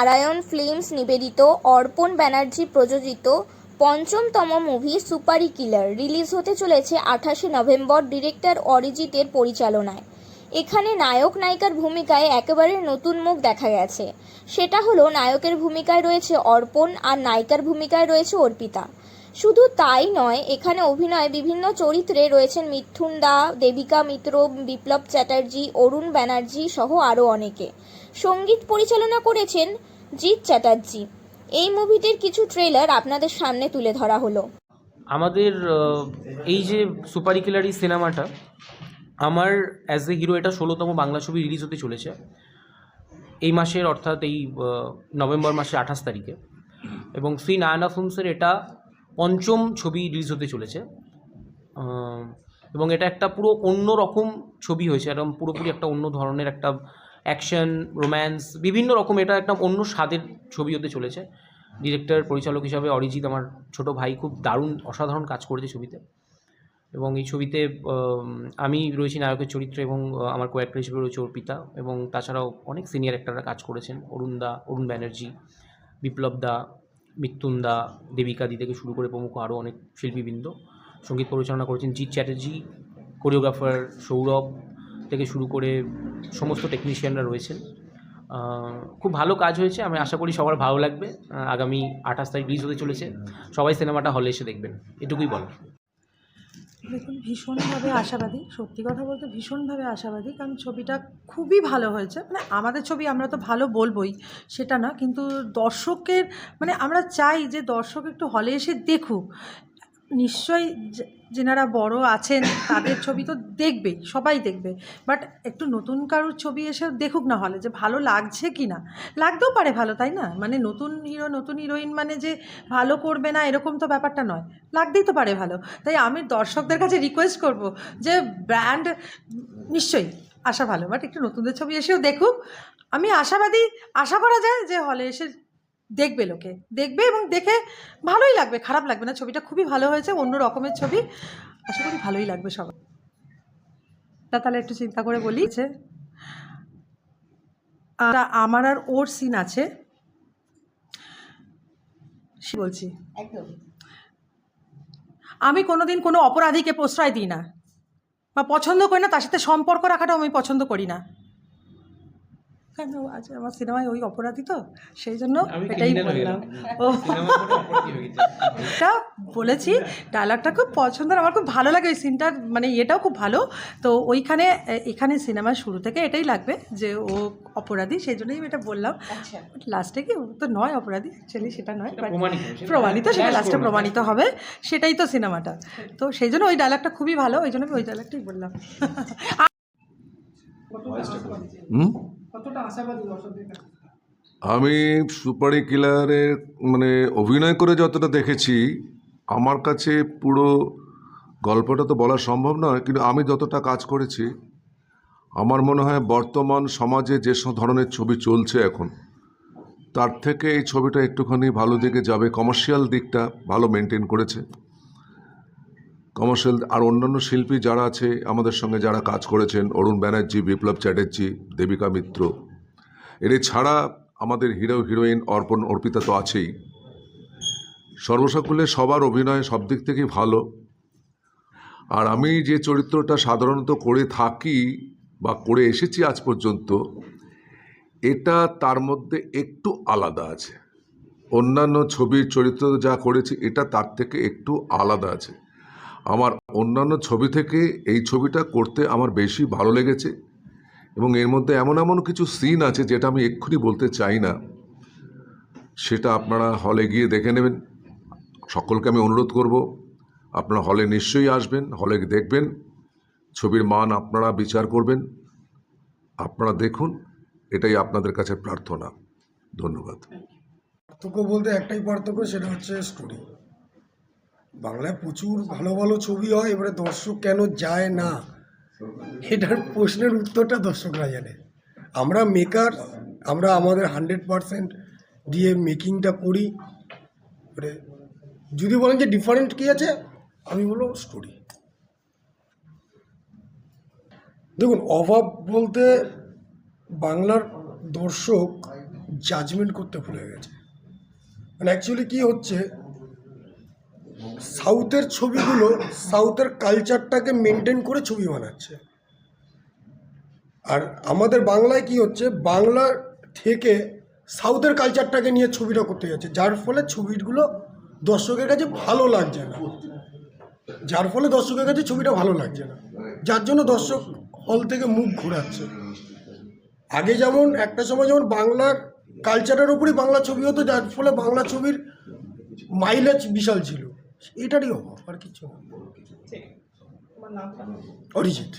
Narayan films নিবেদিত অর্পণ ব্যানার্জি প্রযোজিত পঞ্চমতম মুভি সুপারি কিলার রিলিজ হতে চলেছে আঠাশে নভেম্বর ডিরেক্টর অরিজিতের পরিচালনায়। এখানে নায়ক নায়িকার ভূমিকায় একেবারে নতুন মুখ দেখা গেছে। সেটা হলো নায়কের ভূমিকায় রয়েছে অর্পণ আর নায়িকার ভূমিকায় রয়েছে অর্পিতা। শুধু তাই নয়, এখানে অভিনয়ে বিভিন্ন চরিত্রে রয়েছেন মিথুন দা, দেবিকা মিত্র, বিপ্লব চ্যাটার্জি, অরুণ ব্যানার্জি সহ আরও অনেকে। সংগীত পরিচালনা করেছেন জিৎ চ্যাটার্জি। এই মুভিটির কিছু ট্রেলার আপনাদের সামনে তুলে ধরা হলো। আমাদের এই যে সুপারি কিলারি সিনেমাটা, আমার অ্যাজ এ হিরো এটা ষোলোতম বাংলা ছবি রিলিজ হতে চলেছে। এই মাসের অর্থাৎ এই নভেম্বর মাসের আঠাশ তারিখে। এবং শ্রী নায়না ফিল্মসের এটা পঞ্চম ছবি রিলিজ হতে চলেছে। এবং এটা একটা পুরো অন্য রকম ছবি হয়েছে, একদম পুরোপুরি একটা অন্য ধরনের একটা অ্যাকশন, রোম্যান্স, বিভিন্ন রকম এটা একটা অন্য স্বাদের ছবি হতে চলেছে। ডিরেক্টর, পরিচালক হিসাবে অরিজিৎ আমার ছোট ভাই খুব দারুণ, অসাধারণ কাজ করেছে ছবিতে। এবং এই ছবিতে আমি রয়েছি নায়কের চরিত্রে এবং আমার কোয়াক্টর হিসেবে রয়েছে অর্পিতা এবং তাছাড়াও অনেক সিনিয়র অ্যাক্টাররা কাজ করেছেন। অরুণ দা, অরুণ ব্যানার্জি, বিপ্লব দা মিত্যুন দা, দেবিকা দি থেকে শুরু করে প্রমুখ আরও অনেক শিল্পীবৃন্দ। সংগীত পরিচালনা করেছেন জিৎ চ্যাটার্জি কোরিওগ্রাফার সৌরভ থেকে শুরু করে সমস্ত টেকনিশিয়ানরা রয়েছেন। খুব ভালো কাজ হয়েছে। আমি আশা করি সবার ভালো লাগবে। আগামী আঠাশ তারিখ রিলিজ হতে চলেছে। সবাই সিনেমাটা হলে এসে দেখবেন। এটুকুই বলার। দেখুন, ভীষণভাবে আশাবাদী। সত্যি কথা বলতে ভীষণভাবে আশাবাদী। কারণ ছবিটা খুবই ভালো হয়েছে। মানে আমাদের ছবি আমরা তো ভালো বলবোই, সেটা না। কিন্তু দর্শকের মানে আমরা চাই যে দর্শক একটু হলে এসে দেখুক। নিশ্চয়ই যেনারা বড় আছেন, তাদের ছবি তো দেখবেই সবাই দেখবে। বাট একটু নতুন কারোর ছবি এসে দেখুক না হলে, যে ভালো লাগছে কি না? লাগতেও পারে ভালো, তাই না? মানে নতুন হিরো, নতুন হিরোইন মানে যে ভালো করবে না, এরকম তো ব্যাপারটা নয়। লাগতেই তো পারে ভালো। তাই আমি দর্শকদের কাছে রিকোয়েস্ট করব যে ব্র্যান্ড নিশ্চয়ই আশা ভালো। বাট একটু নতুনদের ছবি এসেও দেখুক। আমি আশাবাদী, আশা করা যায় যে হলে এসে দেখবে লোকে দেখবে এবং দেখে ভালোই লাগবে খারাপ লাগবে না। ছবিটা খুবই ভালো হয়েছে অন্য রকমের ছবি। আশা করি ভালোই লাগবে সবার। তা তাহলে একটু চিন্তা করে বলি যে আমার আর ওর সিন আছে। বলছি একদম। আমি কোনোদিন কোনো অপরাধীকে প্রশ্রয় দিই না বা পছন্দ করি না তার সাথে সম্পর্ক রাখাটাও আমি পছন্দ করি না। কেন? আজ আমার সিনেমায় ওই অপরাধী তো? সেই জন্য এটাই বললাম। ও। এটা বলেছি ডায়লগটা খুব পছন্দের আমার খুব ভালো লাগে ওই সিনটার মানে ইয়েটাও খুব ভালো। তো ওইখানে এখানে সিনেমার শুরু থেকে এটাই লাগবে যে ও অপরাধী সেই জন্যই আমি এটা বললাম। আচ্ছা। লাস্টে কি? ও তো নয় অপরাধী অ্যাকচুয়ালি সেটা নয় প্রমাণিত, সেটা লাস্টে প্রমাণিত। প্রমাণিত হবে। সেটাই তো সিনেমাটা। তো সেই জন্য ওই ডায়লগটা খুবই ভালো ওই জন্য আমি ওই ডায়লগটাই বললাম। হুম? আমি সুপারি কিলারের মানে অভিনয় করে যতটা দেখেছি, আমার কাছে পুরো গল্পটা তো বলা সম্ভব নয়, কিন্তু আমি যতটা কাজ করেছি, আমার মনে হয় বর্তমান সমাজে যে ধরনের ছবি চলছে এখন, তার থেকে এই ছবিটা একটুখানি ভালো দিকে যাবে কমার্শিয়াল দিকটা ভালো মেনটেন করেছে। কমার্শিয়াল আর অন্যান্য শিল্পী যারা আছে, আমাদের সঙ্গে যারা কাজ করেছেন, অরুণ ব্যানার্জি, বিপ্লব চ্যাটার্জি, দেবিকা মিত্র। এর ছাড়া আমাদের হিরো, হিরোইন অর্পণ, অর্পিতা তো আছেই। সর্বসকলে সবার অভিনয় সব দিক থেকেই ভালো। আর আমি যে চরিত্রটা সাধারণত করে থাকি বা করে এসেছি আজ পর্যন্ত, এটা তার মধ্যে একটু আলাদা আছে। অন্যান্য ছবির চরিত্র যা করেছি, এটা তার থেকে একটু আলাদা আছে। আমার অন্যান্য ছবি থেকে এই ছবিটা করতে আমার বেশি ভালো লেগেছে এবং এর মধ্যে এমন এমন কিছু সিন আছে যেটা আমি এক্ষুনি বলতে চাই না। সেটা আপনারা হলে গিয়ে দেখে নেবেন। সকলকে আমি অনুরোধ করব, আপনারা হলে নিশ্চয়ই আসবেন হলে দেখবেন, ছবির মান আপনারা বিচার করবেন। আপনারা দেখুন, এটাই আপনাদের কাছে প্রার্থনা। ধন্যবাদ। পার্থক্য বলতে একটাই পার্থক্য, সেটা হচ্ছে স্টোরি বাংলায় প্রচুর ভালো ভালো ছবি হয়, এবারে দর্শক কেন যায় না? এটার প্রশ্নের উত্তরটা দর্শকরা জানে। আমরা মেকার আমরা আমাদের হান্ড্রেড পারসেন্ট দিয়ে মেকিংটা করি। এবারে যদি বলেন যে ডিফারেন্ট কী আছে, আমি বলব স্টোরি দেখুন, অভাব বলতে বাংলার দর্শক জাজমেন্ট করতে ভুলে গেছে। মানে অ্যাকচুয়ালি কি হচ্ছে সাউথের ছবিগুলো, সাউথের কালচারটাকে মেনটেন করে ছবি বানাচ্ছে। আর আমাদের বাংলায় কি হচ্ছে, বাংলা থেকে সাউথের কালচারটাকে নিয়ে ছবিটা করতে যাচ্ছে, যার ফলে ছবিগুলো দর্শকের কাছে ভালো লাগছে না। যার ফলে দর্শকের কাছে ছবিটা ভালো লাগছে না। যার জন্য দর্শক হল থেকে মুখ ঘোরাচ্ছে। আগে যেমন একটা সময় যেমন বাংলার কালচারের উপরই বাংলা ছবি হতো, যার ফলে বাংলা ছবির মাইলেজ বিশাল ছিল। এটারই অভাব আর কিছু অরিজিৎ।